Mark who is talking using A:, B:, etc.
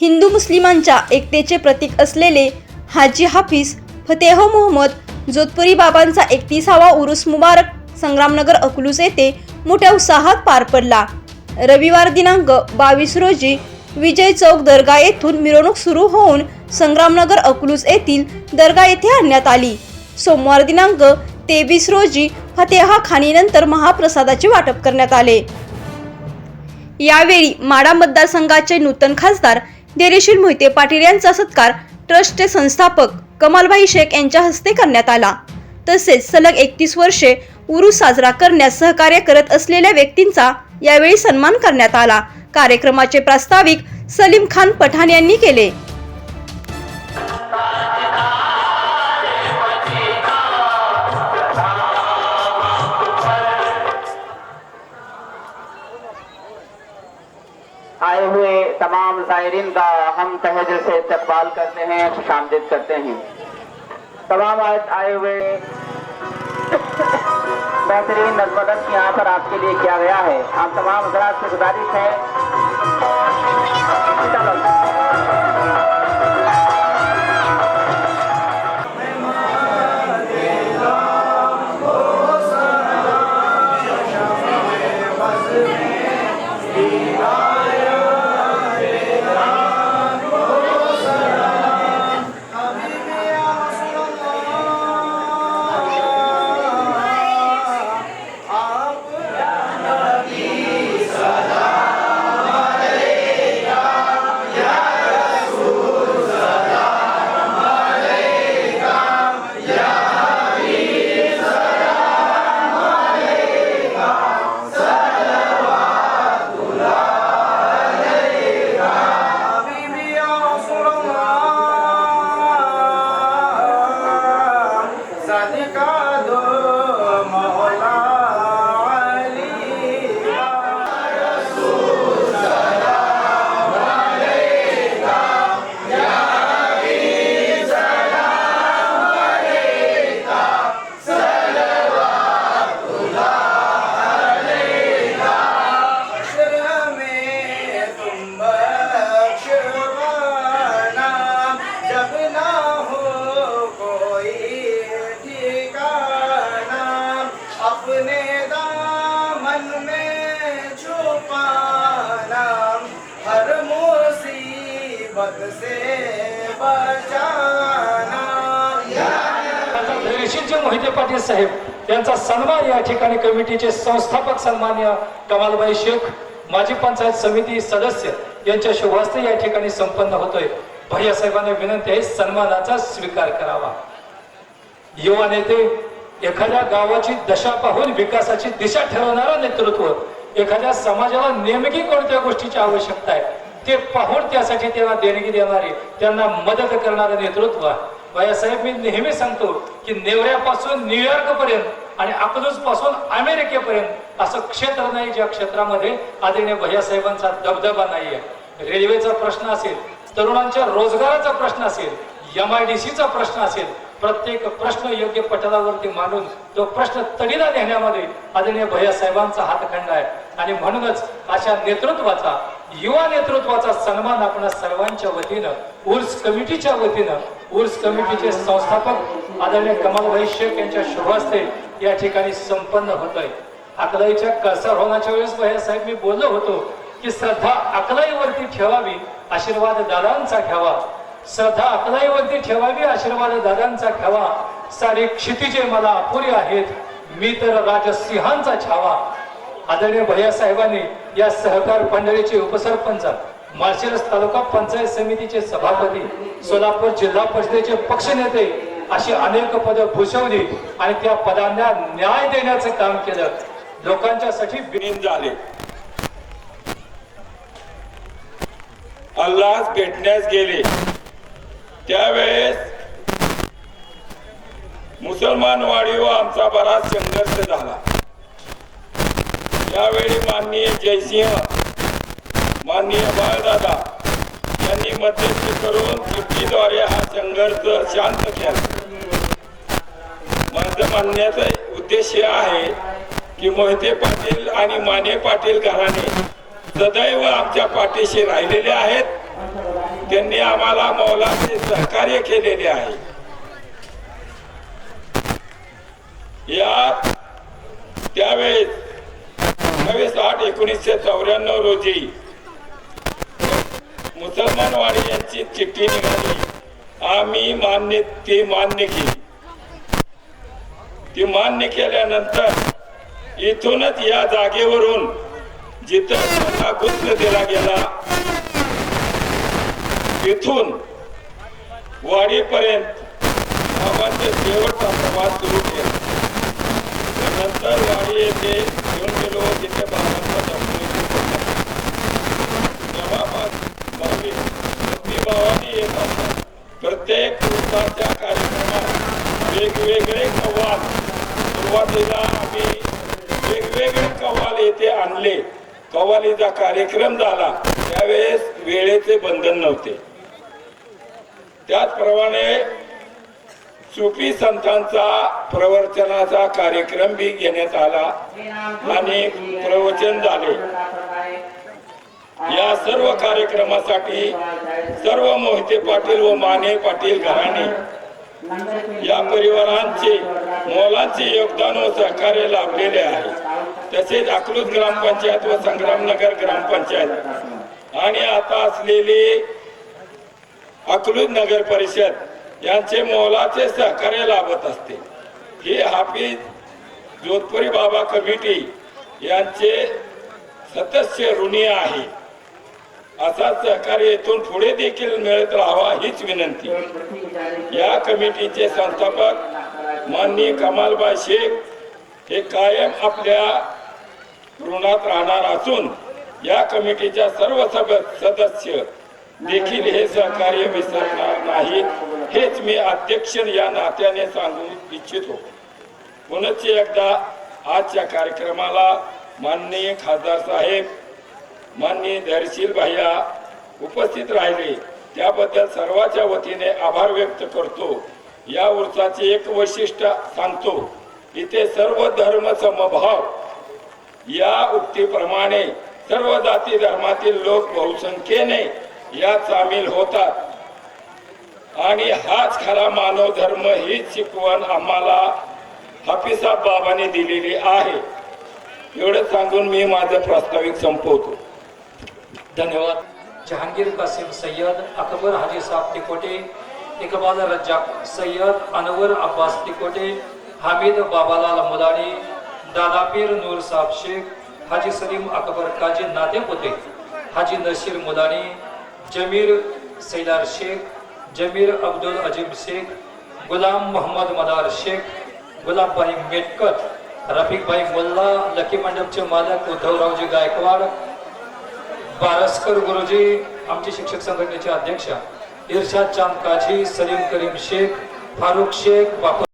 A: हिंदू मुस्लिमांच्या एकतेचे प्रतीक असलेले हाजी हाफिज फतेह मोहम्मद जोधपुरी बाबांचा एकतीसावा उरुस मुबारक संग्रामनगर अकलूज येथे मोठ्या उत्साहात पार पडला. रविवार दिनांक बावीस रोजी विजय चौक दर्गा येथून मिरवणूक सुरू होऊन संग्रामनगर अकलूज येथील दर्गा येथे आणण्यात आली. सोमवार दिनांक तेवीस रोजी फतेहा खाणीनंतर महाप्रसादाचे वाटप करण्यात आले. यावेळी माडा मतदारसंघाचे नूतन खासदार धैर्यशील मोहिते पाटील यांचा सत्कार ट्रस्टचे संस्थापक कमालभाई शेख यांच्या हस्ते करण्यात आला. तसेच सलग एकतीस वर्षे उरूस साजरा करण्यास सहकार्य करत असलेल्या व्यक्तींचा यावेळी सन्मान करण्यात आला. कार्यक्रमाचे प्रास्ताविक सलीम खान पठाण यांनी केले.
B: तमाम जायरीन का हम तहे से इस्तकबाल करते हैं खुश करते हैं। तमाम आए आए हुए बेहतरीन नजमदन यहाँ पर आपके लिए किया गया है। आप तमाम हजरात से गुजारिश है।
C: God. अपने दामन में छुपाना हर मुसीबत से बचाना।
D: धैर्यशीलजी मोहिते पाटील साहेब यांचा सन्मान या ठिकाणी कमिटीचे संस्थापक सन्मान्य कमालबाई शेख माजी पंचायत समिती सदस्य यांच्या शुभास्ते या ठिकाणी संपन्न होतोय. भैया साहेबांना विनंती आहे सन्मानाचा स्वीकार करावा. युवा नेते एखाद्या गावाची दशा पाहून विकासाची दिशा ठरवणारा नेतृत्व एखाद्या समाजाला नेमकी कोणत्या गोष्टीची आवश्यकता आहे ते पाहून त्यासाठी त्यांना देणगी देणारे त्यांना मदत करणारं नेतृत्व. बायासाहेब मी नेहमी सांगतो की नेवऱ्यापासून न्यूयॉर्क पर्यंत आणि अकलूजपासून अमेरिकेपर्यंत असं क्षेत्र नाही ज्या क्षेत्रामध्ये आदरणीय भैयासाहेबांचा दबदबा नाहीये रेल्वेचा प्रश्न असेल तरुणांच्या रोजगाराचा प्रश्न असेल एम आय डी सीचा प्रश्न असेल प्रत्येक प्रश्न योग्य पटलावरती मांडून तो प्रश्न तडीला नेण्यामध्ये आदरणीय भैया साहेबांचा हातखंड आहे. आणि म्हणूनच अशा नेतृत्वाचा युवा नेतृत्वाचा सन्मान आपण सर्वांच्या वतीनं उर्स कमिटीच्या वतीनं उर्स कमिटीचे संस्थापक आदरणीय कमलभाई शेख यांच्या शुभहस्ते या ठिकाणी संपन्न होतोय. अकलाईच्या कळसार होण्याच्या वेळेस भैया साहेब मी बोललो होतो की श्रद्धा अकलाईवरती ठेवावी आशीर्वाद दादांचा घ्यावा श्रद्धा आपणाईवरती ठेवावी आशीर्वाद दादांचा ठेवा. सारे क्षितिजे मला अपुरे आहेत. मी तर राजसिंहांचा छावा. आदरणीय भैया साहेबांनी या सहकार मंडळीचे उपसरपंच माळशिरस तालुका पंचायत समितीचे सभापती सोलापूर जिल्हा परिषदेचे पक्षनेते अशी अनेक पदं भूषवली आणि त्या पदांना न्याय देण्याचं काम केलं. लोकांच्यासाठी
E: विलीन झाले. अल्लास भेटण्यास गेले. त्यावेळेस मुसलमान वाढीव आमचा बराच संघर्ष झाला. यावेळी माननीय जयसिंह माननीय बाळदादा यांनी मध्यस्थी करून युतीद्वारे हा संघर्ष शांत केला. माझं म्हणण्याचा उद्देश हे आहे की मोहिते पाटील आणि माने पाटील घराणे सदैव आमच्या पाठीशी राहिलेले आहेत. त्यांनी आम्हाला मौलाचे सहकार्य केलेले आहे. यात त्यावेळेस अठ्ठावीस आठ एकोणीसशे चौऱ्याण्णव रोजी मुसलमानवाडी यांची चिठ्ठी निघाली. आम्ही मान्य ती मान्य केली. ती मान्य केल्यानंतर इथूनच या जागेवरून जिथं त्यांना दिला गेला तिथून वाडीपर्यंत बाबांचा शेवटचा प्रवास सुरू केला. त्यानंतर वाडी येथे घेऊन गेलो तिथे बाबांचा भावाने येत असतात. प्रत्येक दिवसाच्या कार्यक्रमात वेगवेगळे कव्वाल. सुरुवातीला आम्ही वेगवेगळे कव्वाल येथे आणले. कव्वालीचा कार्यक्रम झाला. त्यावेळेस वेळेचे बंधन नव्हते. त्याचप्रमाणे सुफी संतांचा प्रवचनाचा कार्यक्रम बी घेण्यात आला आणि प्रवचन झाले. या सर्व कार्यक्रमासाठी सर्व मोहिते पाटील व माने पाटील घराणे या परिवारांचे मोलांचे योगदान व सहकार्य लाभलेले आहे. तसेच अकलूज ग्रामपंचायत व संग्रामनगर ग्रामपंचायत. आणि आता असलेली अकलूज नगर परिषद यांचे मोलाचे सहकार्य लाभत असते. हे हाफिज जोधपुरी बाबा कमिटी यांचे सदस्य ऋणी आहे. असा सहकार्य येथून पुढे देखील मिळत राहावा हीच विनंती. या कमिटीचे संस्थापक माननीय कमालबाई शेख हे कायम आपल्या ऋणात राहणार असून या कमिटीच्या सर्व सदस्य देखील हे सहकार्य विसरणार नाहीत हेच मी अध्यक्ष या नात्याने सांगू इच्छितो. म्हणूनच एकदा आजच्या कार्यक्रमाला माननीय खासदार साहेब माननीय धैर्यशील भैया उपस्थित राहिले. त्याबद्दल सर्वांच्या वतीने आभार व्यक्त करतो. या उर्साचे एक वैशिष्ट्य सांगतो इथे सर्व धर्म समभाव या उक्तीप्रमाणे सर्व जाती धर्मातील लोक बहुसंख्येने यात सामील होतात. आणि हाच खरा मानव धर्म ही शिकवण आम्हाला हाफिसाब बाबाने दिलेली आहे. एवढं सांगून मी माझं प्रास्ताविक संपवतो.
D: धन्यवाद. जहांगीर कासिम सय्यद अकबर हाजी साहेब तिकोटे इकबाल रज्जाक सय्यद अनवर अब्बास तिकोटे हामिद बाबालाल मुलानी दादापीर नूर साहब शेख हाजी सलीम अकबर काजी नातेपोते हाजी नशीर मुदाणी जमीर सैदार शेख जमीर अब्दुल अजीम शेख गुलाम मोहम्मद मदार शेख गुलाबभाई मेटकत रफिकभाई मुल्ला लकी मंडपचे मालक उद्धवरावजी गायकवाड बारसकर गुरुजी आमचे शिक्षक संघटनेचे अध्यक्ष इर्शाद चांद काझी सलीम करीम शेख फारुख शेख बापू